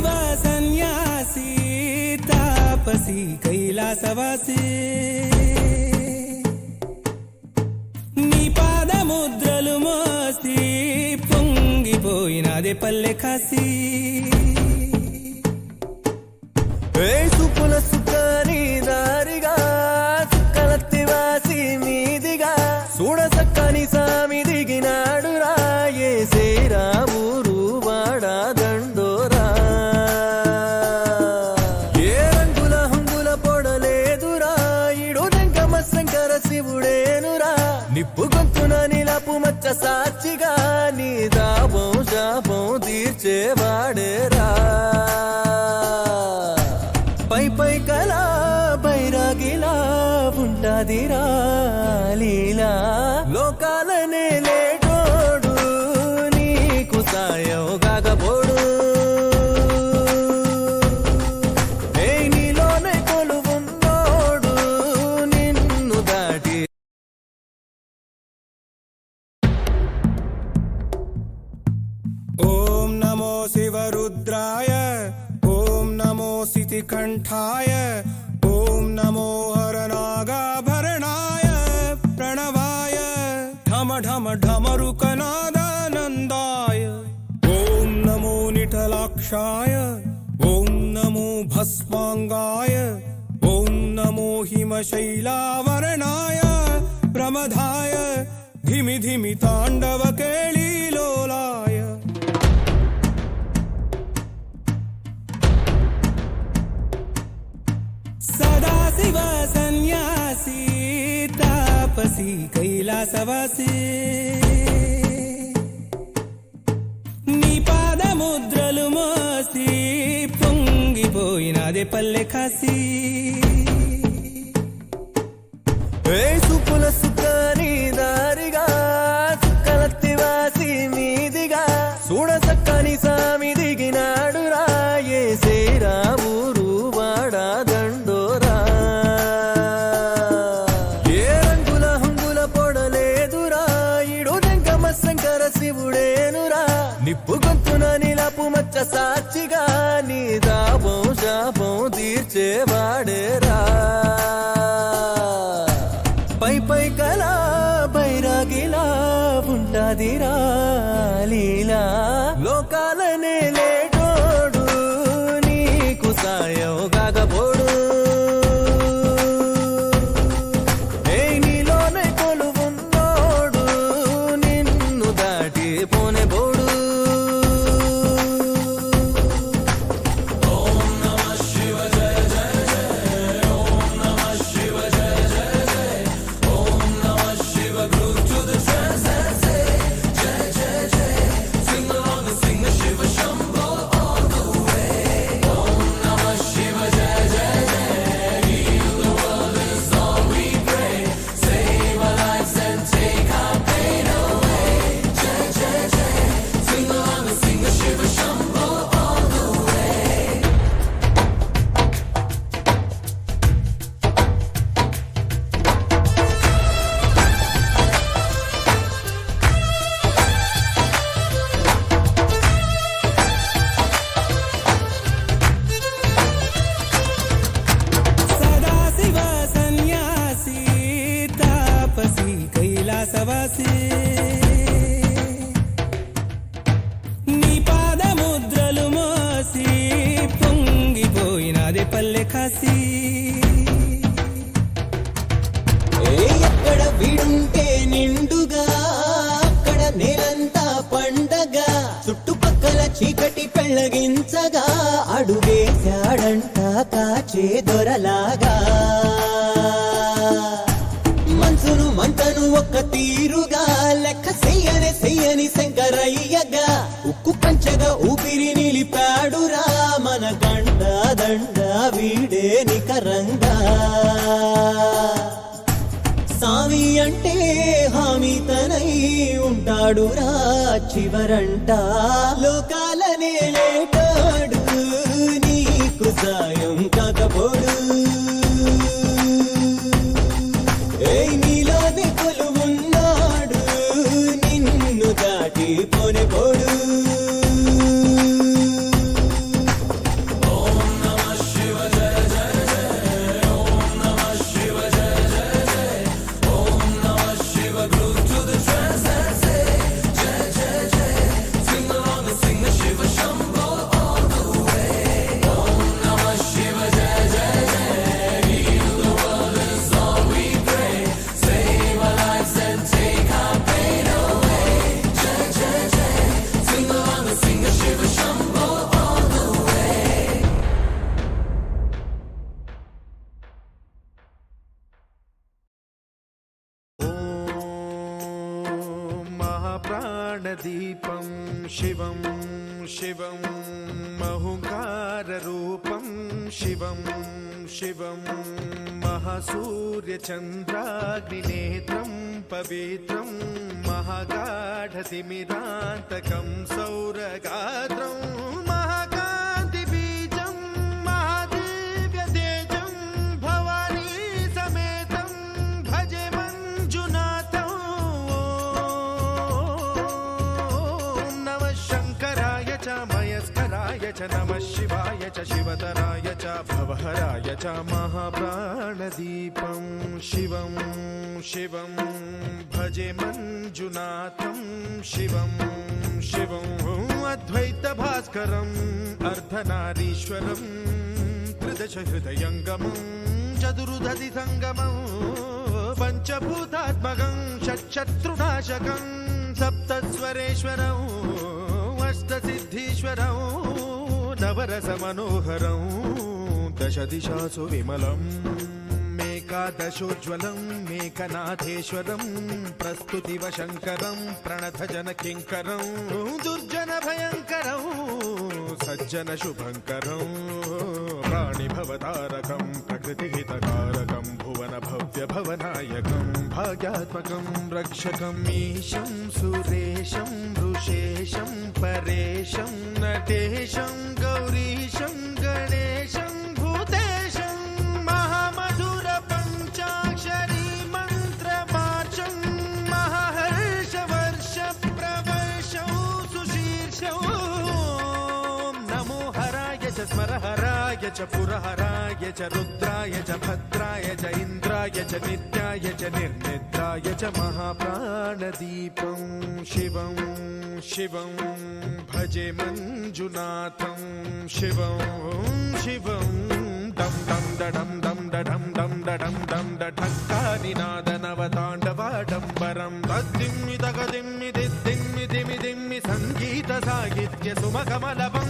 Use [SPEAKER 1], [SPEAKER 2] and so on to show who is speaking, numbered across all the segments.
[SPEAKER 1] శివ సన్యాసి తాపసి కైలాసవాసి నీ పాదముద్రలు మోసి పొంగిపోయినదే పల్లె కాసి
[SPEAKER 2] సుపుల సుఖాని దారిగా కలత్తివాసి మీదిగా చూడసక్కని సామి దిగినాడు రాయే శ్రీరామురు వాడాదడు సాక్షిగా నీ దాబం శాపం తీర్చేవాడేరా.
[SPEAKER 1] य ॐ नमो भस्माङ्गाय। ॐ नमो हिमशैलावरणाय। प्रमधाय धिमि धिमि ताण्डव केळी सदा शिव शिवसन्न्यासी तापसी कैलासवासी। రేపల్లె కాసి
[SPEAKER 3] అంటే హామీ తనై ఉంటాడు రా చివరంట. లోకాలనే లేటాడు నీకు సాయం కాకపోడు
[SPEAKER 4] మహాసూర్యచంద్రాగ్నినేత్రం పవిత్రం మహాగాఢతిమిరాంతకం సౌరగాత్రం. మయస్కరాయ చ నమః శివాయ చ శివతరాయ చ భవహరాయ చ మహాప్రాణదీపం శివం శివం భజే మంజునాథం శివం శివం అద్వైత భాస్కరం అర్ధనారీశ్వరం త్రిదశ హృదయంగమం చతురుదతి సంగమం పంచభూతాత్మకం షట్శత్రునాశకం సప్తస్వరేశ్వరం మనోహరం దశ దిశాసు విమలం మేకాదశోజ్వలం మేకనాథేశ్వరం ప్రస్తుతివ శంకరం ప్రణత జన కింకరం దుర్జన భయంకరం సజ్జన శుభంకరం ప్రాణిభవతారకం ప్రకృతిహితకారకం భువన భవ్య భవనాయకం భాగ్యాత్మకం రక్షకం ఈశం సురేశం ఋషేశం పరేశం నటేశం గౌరీశం స్మరహరాయ చ పురహరాయ చ రుద్రాయ చ భద్రాయ చ ఇంద్రాయ చ నిత్యాయ చ నిర్నిద్రాయ చ మహాప్రాణదీపం శివం శివం భజే మంజునాథం శివం శివం డం డం దడం డం దడం డం దడం డం దఢక్కానినాదనవతాండవాడంబరం తద్దిమ్మి తగదిమ్మి దిద్దిమ్మి దిమి దిమ్మి సంగీత సాహిత్య సుమకమల బంబరం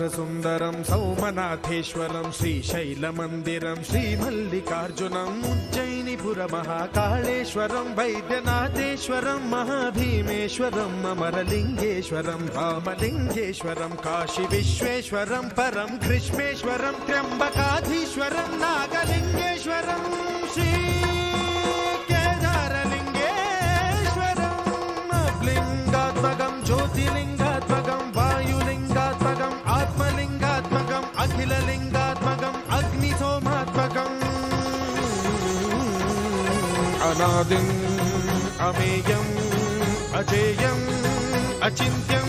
[SPEAKER 4] సౌరాష్ట్ర సుందరం సౌమనాథేశ్వరం శ్రీశైలమందిరం శ్రీమల్లికార్జునం ఉజ్జయినిపుర మహాకాళేశ్వరం వైద్యనాథేశ్వరం మహాభీమేశ్వరం అమరలింగేశ్వరం రామలింగేశ్వరం కాశీ విశ్వేశ్వరం పరం కృష్ణేశ్వరం త్ర్యంబకాధీశ్వరం నాగలింగేశ్వరం. అనాదిం అమేయం అజేయం అచింత్యం.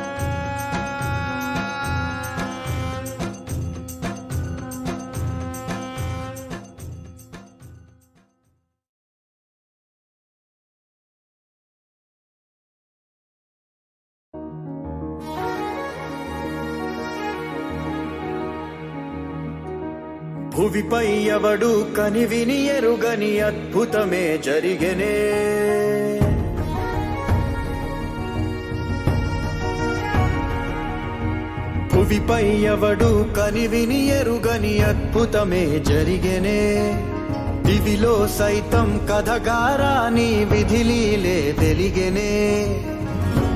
[SPEAKER 5] భువిపై ఎవడు కనివిని ఎరుగని అద్భుతమే జరిగనే. భువిపై ఎవడు కనివిని ఎరుగని అద్భుతమే జరిగనే. దివిలో సైతం కథగారాని విధిలీలే వెలిగెనే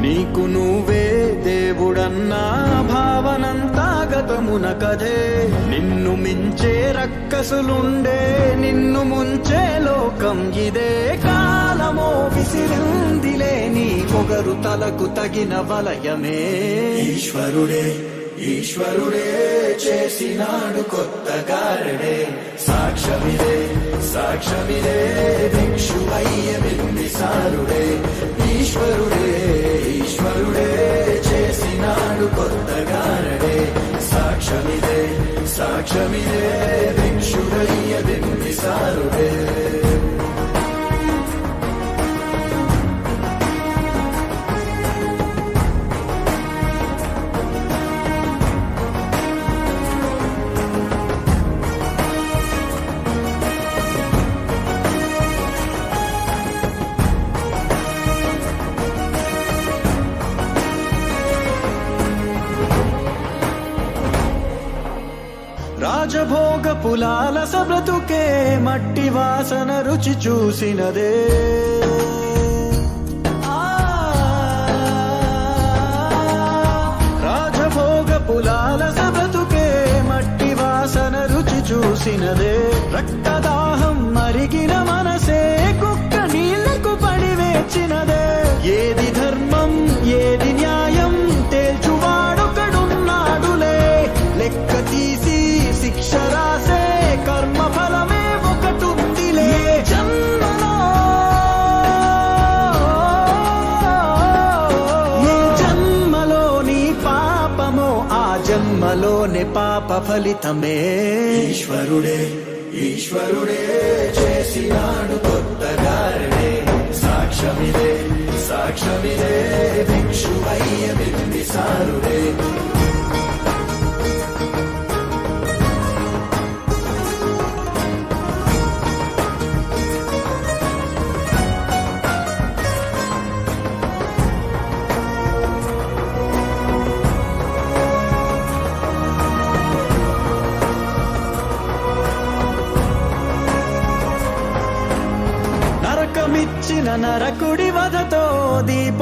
[SPEAKER 5] నీకు నువ్వే దేవుడన్నా భావనంతా గతమున కథే నిన్ను మించే రక్కసులుండే నిన్ను ముంచే లోకం ఇదే. కాలమో విసిరిందిలే నీ పొగరు తలకు తగిన వలయమే. ఈశ్వరుడే ఈశ్వరుడే చేసినాడు కొత్త గారడే. సాక్ష్యమిదే సాక్ష్యమిదే భిక్షువయ్య బింబిసారుడే ఈశ్వరుడే ఈశ్వరుడే. చూసినదే. రాజభోగ పులాల సబ్రతుకే మట్టి వాసన రుచి చూసినదే. ఫలితమే. ఈశ్వరుడే ఈశ్వరుడే చేసినాడు కొత్త గారడే సాక్ష్యమిదే సాక్ష్యమిదే భిక్షువయ్య బింబిసారుడే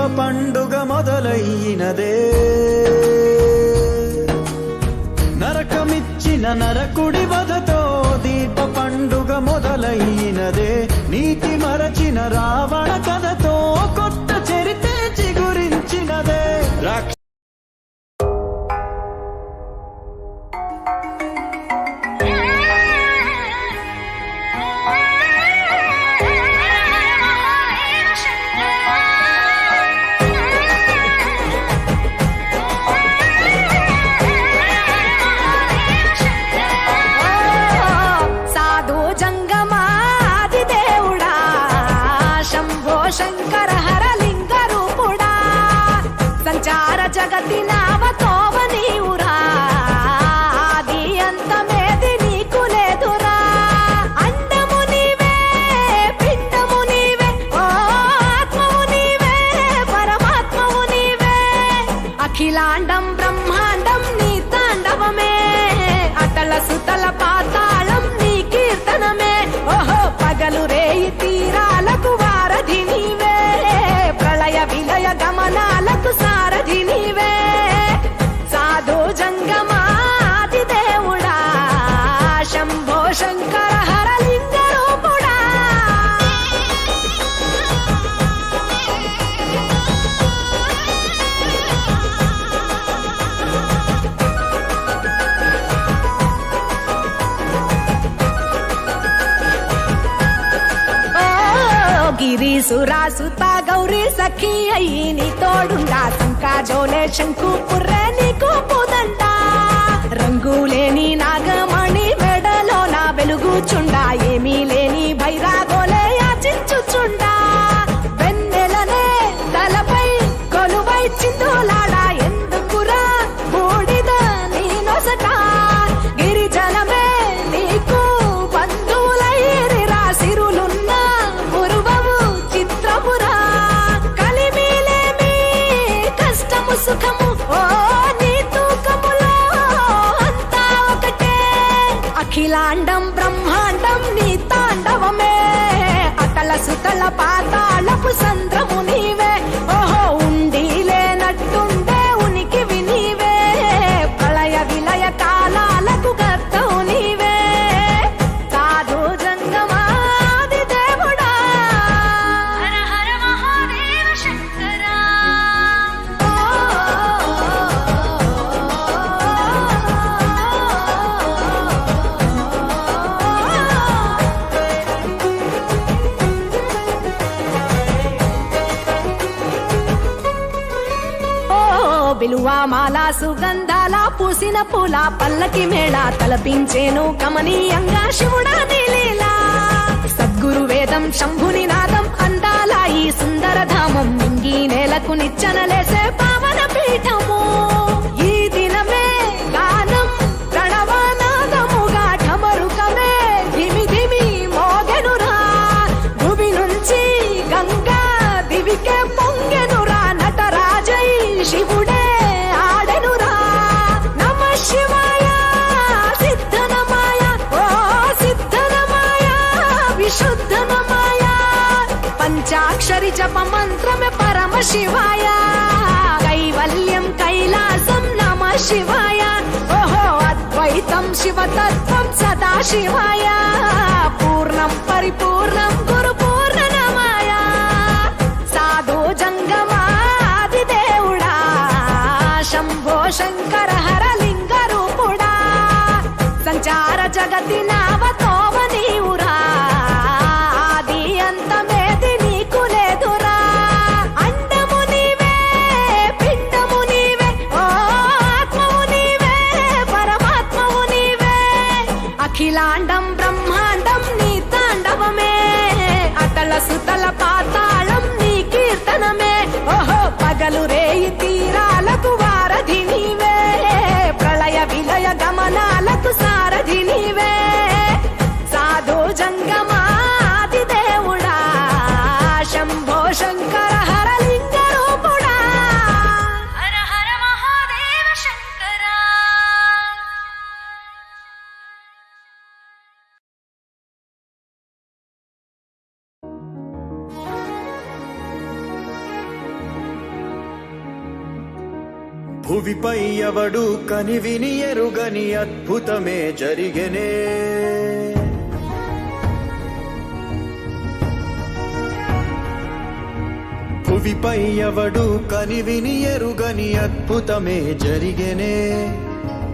[SPEAKER 5] దీప పండుగ మొదలయ్యినదే. నరకమిచ్చిన నరకుడి వధతో దీప పండుగ మొదలయ్యినదే. నీతి మరచిన రావణ
[SPEAKER 6] జోలే శంకు పుర్రె నీకు పోదంట రంగులేని నాగమణి మెడలో నా వెలుగుచుండాయి సంద్రముని సుగంధాల పూసిన పూల పల్లకి మేళ తలపించేను కమనీయంగా శివుడా నీలీలా. సద్గురు వేదం శంభుని నాదం అందాల ఈ సుందర ధామం మింగి నేలకు నిచ్చనలేసే పావన పీఠము. శివాయ. కైవల్యం కైలాసం నమ శివాయ. ఓహో అద్వైతం శివతత్వం సదా శివాయ. పూర్ణం పరిపూర్ణం గురు పూర్ణనమాయ సాధు జంగమాది దేవుడా శంభో శంకర హర లింగ రూపుడా. సంచార జగతి
[SPEAKER 5] నావతో ఎవడు కనివిని ఎరుగని అద్భుతమే జరిగనే. భువిపై ఎవడు కనివిని ఎరుగని అద్భుతమే జరిగనే.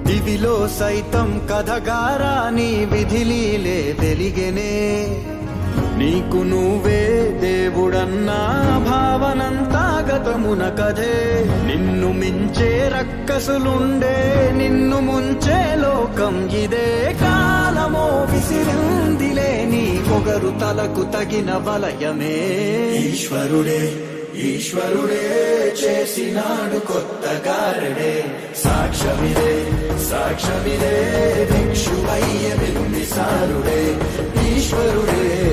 [SPEAKER 5] దివిలో సైతం కథగారాని విధిలీలే వెలిగెనే నీకు నువ్వే దేవుడన్నా భావనంతా గతమున కదే. నిన్ను మించే రక్కసులుండే నిన్ను ముంచే లోకం ఇదే. కాలమో విసిరిందిలే నీ పొగరు తలకు తగిన వలయమే. ఈశ్వరుడే ఈశ్వరుడే చేసినాడు కొత్త గారడే. సాక్షమిదే సాక్షమిదే భిక్షువయ్య బింబిసారుడే ఈశ్వరుడే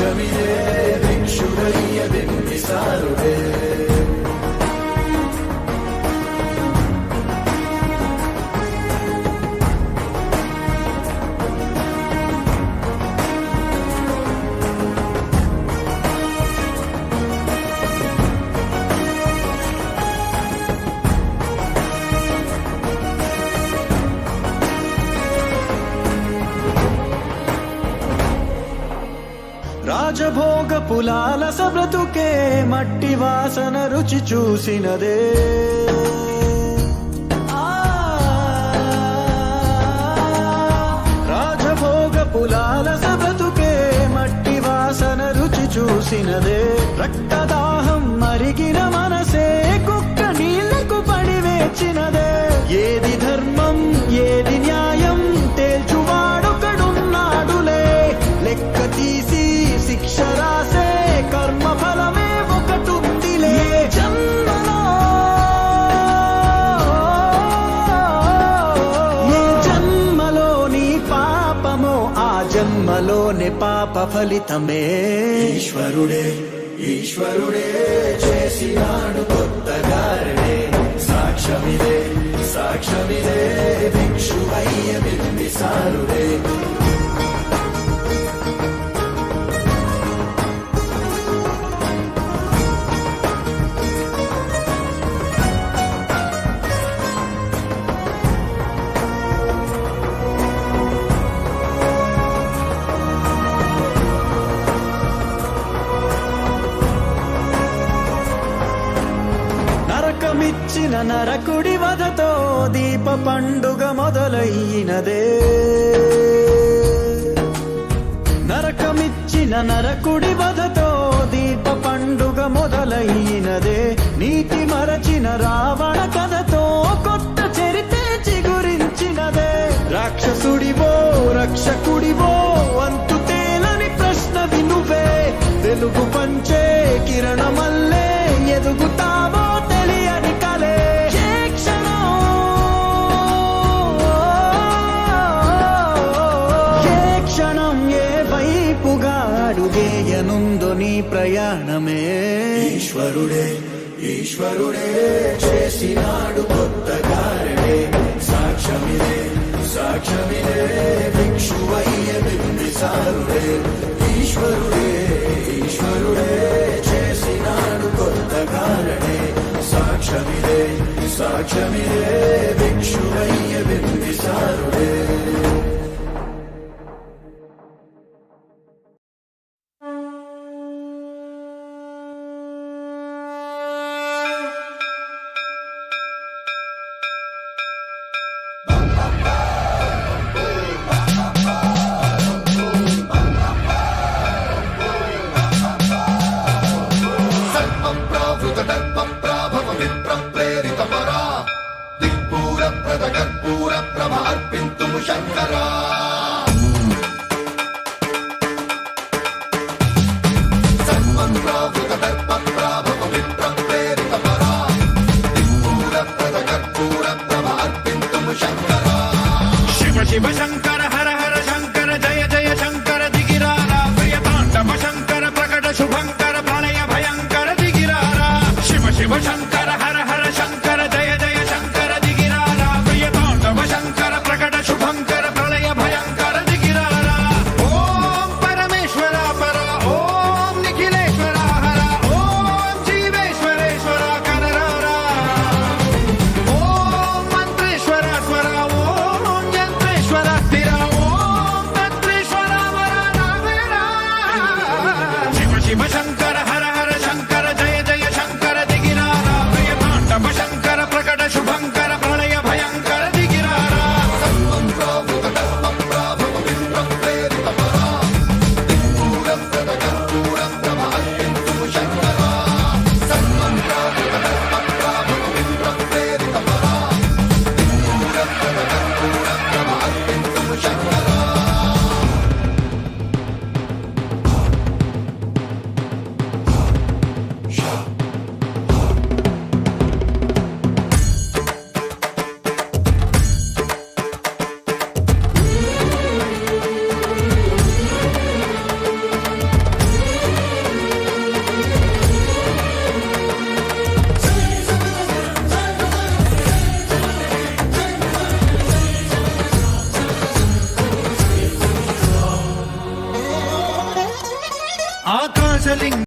[SPEAKER 5] సాక్ష్యమిదే భిక్షువయ్య బింబిసారుడే రాజభోగ బ్రతుకే మట్టి వాసన రుచి చూసినదే. రాజభోగ పులాల సబ్రతుకే మట్టి వాసన రుచి చూసినదే. రక్తదాహం మరిగిన మనసే కుక్క నీళ్ళకు పడి వేచినదే. ఏ పాప ఫలితమే ఈశ్వరుడే ఈశ్వరుడే చేసినాడు కొత్తగారుడే సాక్ష్యమిదే సాక్ష్యమిదే భిక్షువయ్య బింబిసారుడే. నరకుడి వధతో దీప పండుగ మొదలైనదే నరకమిచ్చిన నరకుడి వధతో దీప పండుగ మొదలైనదే నీతి మరచిన రావణ ఈశ్వరుడే ఈశ్వరుడే చేసినాడు కొత్త కారణే సాక్ష్యమిదే సాక్ష్యమిదే భిక్షువయ్య బింబిసారుడే ఈశ్వరుడే ఈశ్వరుడే చేసినాడు కొత్త కారణే సాక్ష్యమిదే సాక్ష్యమిదే భిక్షువయ్య బింబిసారుడే